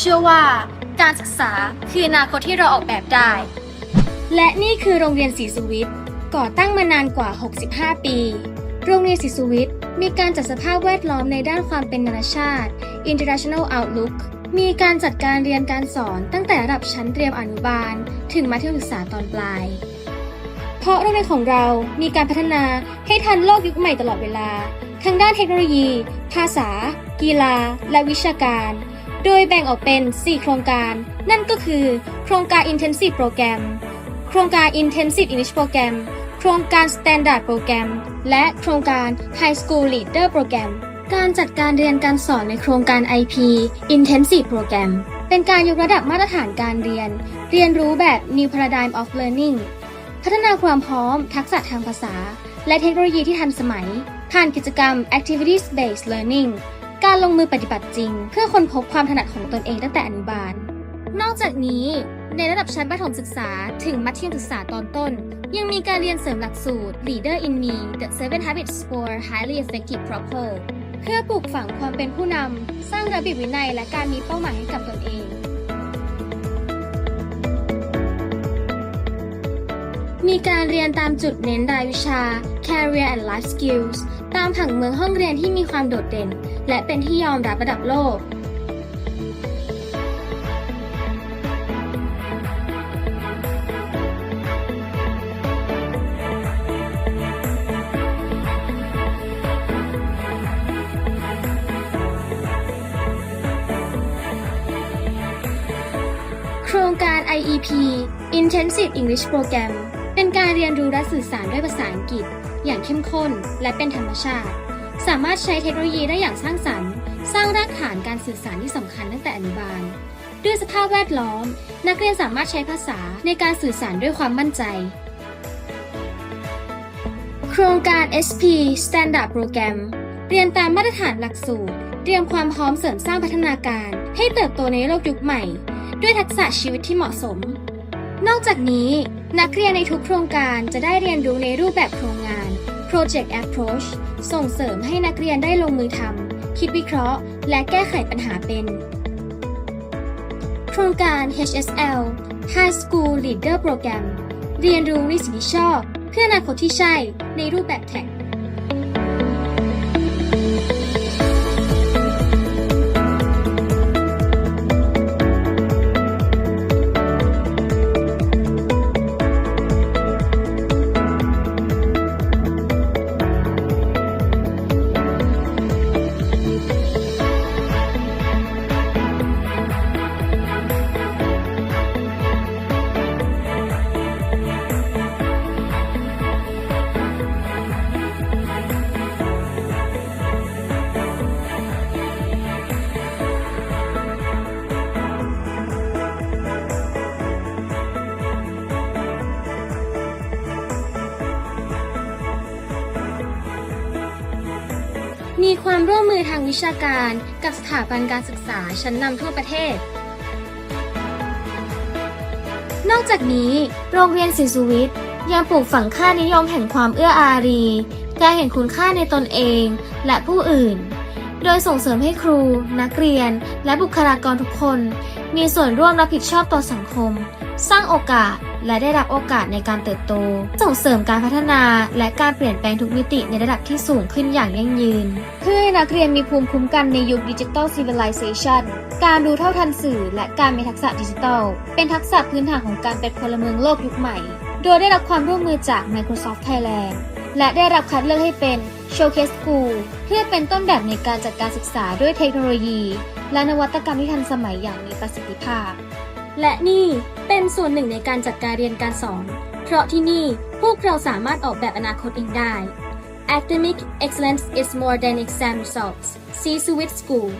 เชื่อว่า การศึกษาคืออนาคตที่เราออกแบบได้ และนี่คือโรงเรียนศรีสุวิทย์ก่อตั้งมานานกว่า 65 ปี โรงเรียนศรีสุวิทย์มีการจัดสภาพแวดล้อมในด้านความเป็นนานาชาติ International Outlook มีการจัดการเรียนการสอนตั้งแต่ระดับชั้นเตรียมอนุบาล ถึงมัธยมศึกษาตอนปลาย เพราะโรงเรียนของเรามีการพัฒนาให้ทันโลกยุคใหม่ตลอดเวลา ทั้งด้านเทคโนโลยี ภาษา กีฬา และวิชาการ โดยแบ่งออกเป็น 4 โครงการ นั่นก็คือ โครงการ Intensive Program โครงการ Intensive English Program โครงการ Standard Program และโครงการ High School Leader Program การจัดการเรียนการสอนในโครงการ IP Intensive Program เป็นการยกระดับมาตรฐานการเรียน เรียนรู้แบบ New Paradigm of Learning พัฒนาความพร้อม ทักษะทางภาษา และเทคโนโลยีที่ทันสมัย ผ่านกิจกรรม Activities Based Learning การลงมือปฏิบัติจริง เพื่อค้นพบความถนัดของตนเองตั้งแต่อนุบาล นอกจากนี้ในระดับชั้นประถมศึกษาถึงมัธยมศึกษาตอนต้น ยังมีการเรียนเสริมหลักสูตร Leader in Me The Seven Habits for Highly Effective People เพื่อปลูกฝังความเป็นผู้นำ สร้างระเบียบวินัยและการมีเป้าหมายให้กับตนเองมีการเรียนตามจุดเน้นรายวิชา Career and Life Skills ตามผังเมืองห้องเรียนที่มีความโดดเด่น และเป็นที่ยอมรับระดับโลก โครงการ IEP Intensive English Program เป็นการเรียนรู้และสื่อสารด้วยภาษาอังกฤษ อย่างเข้มข้นและเป็นธรรมชาติ สามารถใช้เทคโนโลยีได้อย่างสร้างสรรค์ สร้างรากฐานการสื่อสารที่สำคัญตั้งแต่อนุบาล ด้วยสภาพแวดล้อม นักเรียนสามารถใช้ภาษาในการสื่อสารด้วยความมั่นใจ โครงการ SP Standard Program เรียนตามมาตรฐานหลักสูตร เตรียมความพร้อมเสริมสร้างพัฒนาการ ให้เติบโตในโลกยุคใหม่ ด้วยทักษะชีวิตที่เหมาะสม นอกจากนี้ นักเรียนในทุกโครงการจะได้เรียนรู้ในรูปแบบโครงงาน Project Approach ส่งเสริมให้นักเรียนได้ลงมือทำคิดวิเคราะห์ และแก้ไขปัญหาเป็น โครงการ HSL High School Leader Program เรียนรู้ในสิ่งที่ชอบ เพื่ออนาคตที่ใช่ในรูปแบบแท็ก มีความร่วมมือทางวิชาการกับสถาบันการศึกษาชั้นนำทั่วประเทศ นอกจากนี้ โรงเรียนศิสุวิทย์ยังปลูกฝังค่านิยมแห่งความเอื้ออารี การเห็นคุณค่าในตนเองและผู้อื่น โดยส่งเสริมให้ครู นักเรียน และบุคลากรทุกคน มีส่วนร่วมรับผิดชอบต่อสังคม สร้างโอกาสและได้รับโอกาสในการเติบโต ส่งเสริมการพัฒนาและการเปลี่ยนแปลงทุกมิติในระดับที่สูงขึ้นอย่างยั่งยืน เพื่อให้นักเรียนมีภูมิคุ้มกันในยุคดิจิทัลซิวิลิเซชันการรู้เท่าทันสื่อ และการมีทักษะดิจิทัล เป็นทักษะพื้นฐานของการเป็นพลเมืองโลกยุคใหม่ โดยได้รับความร่วมมือจาก Microsoft Thailand และได้รับคัดเลือกให้เป็น Showcase School เพื่อเป็นต้นแบบในการจัดการศึกษาด้วยเทคโนโลยี และนวัตกรรมที่ทันสมัยอย่างมีประสิทธิภาพ และนี่เป็นส่วนหนึ่งในการจัดการเรียนการสอน เพราะที่นี่พวกเราสามารถออกแบบอนาคตเองได้ Academic excellence is more than exam results. See Sweet School